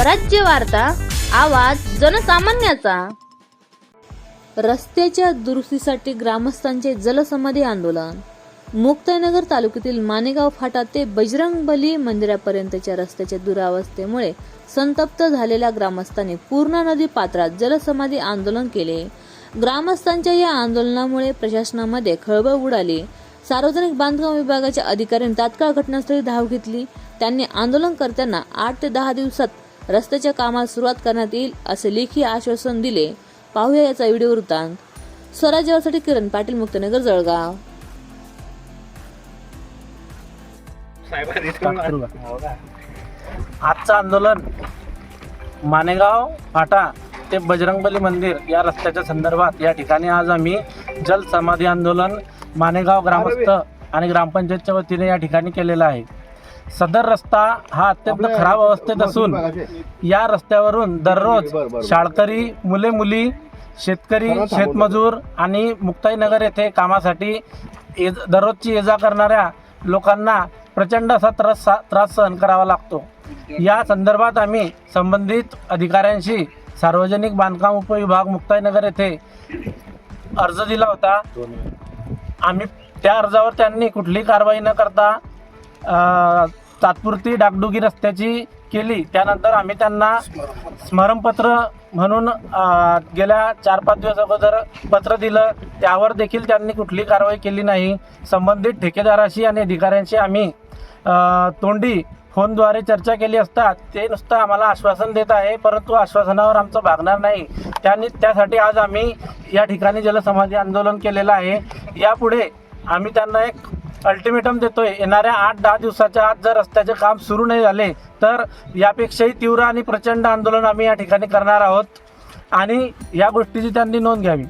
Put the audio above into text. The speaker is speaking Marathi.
स्वराज्य वार्ता आवाज जनसामान्याचा. रस्त्याच्या दुरुस्तीसाठी ग्रामस्थांचे जलसमाधी आंदोलन. मुक्ताईनगर तालुक्यातील मानेगाव फाटा ते बजरंगबली मंदिरापर्यंतच्या रस्त्याच्या दुरावस्थेमुळे संतप्त झालेल्या ग्रामस्थांनी पूर्णा नदी पात्रात जलसमाधी आंदोलन केले. ग्रामस्थांच्या या आंदोलनामुळे प्रशासनामध्ये खळबळ उडाली. सार्वजनिक बांधकाम विभागाच्या अधिकाऱ्यांनी तात्काळ घटनास्थळी धाव घेतली. त्यांनी आंदोलनकर्त्यांना आठ ते दहा दिवसात रस्त्याच्या कामाला सुरुवात करण्यात येईल असे लेखी आश्वासन दिले. पाहूया याचा व्हिडिओ वृत्तांत. स्वराज्यासाठी किरण पाटील मुक्तनगर जळगाव. आजचं आंदोलन मानेगाव फाटा ते बजरंगबली मंदिर या रस्त्याच्या संदर्भात या ठिकाणी आज आम्ही जल समाधी आंदोलन मानेगाव ग्रामस्थ आणि ग्रामपंचायतच्या वतीने या ठिकाणी केलेला आहे. सदर रस्ता हा अत्यंत खराब अवस्थेत असून या रस्त्यावरून दररोज शाळकरी मुले मुली शेतकरी शेतमजूर आणि मुक्ताईनगर येथे कामासाठी ये दररोजची ये जा करणाऱ्या लोकांना प्रचंड असा त्रास त्रास सहन करावा लागतो. या संदर्भात आम्ही संबंधित अधिकाऱ्यांशी सार्वजनिक बांधकाम उपविभाग मुक्ताईनगर येथे अर्ज दिला होता. आम्ही त्या अर्जावर त्यांनी कुठलीही कारवाई न करता तात्पुरती डागडुगी रस्त्याची केली. त्यानंतर आम्ही त्यांना स्मरणपत्र म्हणून गेल्या चार पाच दिवस अगोदर पत्र दिलं. त्यावर देखील त्यांनी कुठली कारवाई केली नाही. संबंधित ठेकेदाराशी आणि अधिकाऱ्यांशी आम्ही तोंडी फोनद्वारे चर्चा केली असता ते नुसतं आम्हाला आश्वासन देत आहे परंतु आश्वासनावर आमचं भागणार नाही. त्यांनी त्यासाठी आज आम्ही या ठिकाणी जलसमाधी आंदोलन केलेलं आहे. यापुढे आम्ही त्यांना एक अल्टिमेटम देतोय. येणाऱ्या आठ दहा दिवसाच्या आत जर रस्त्याचे काम सुरू नाही झाले तर यापेक्षाही तीव्र आणि प्रचंड आंदोलन आम्ही या ठिकाणी करणार आहोत. आणि या गोष्टीची त्यांनी नोंद घ्यावी.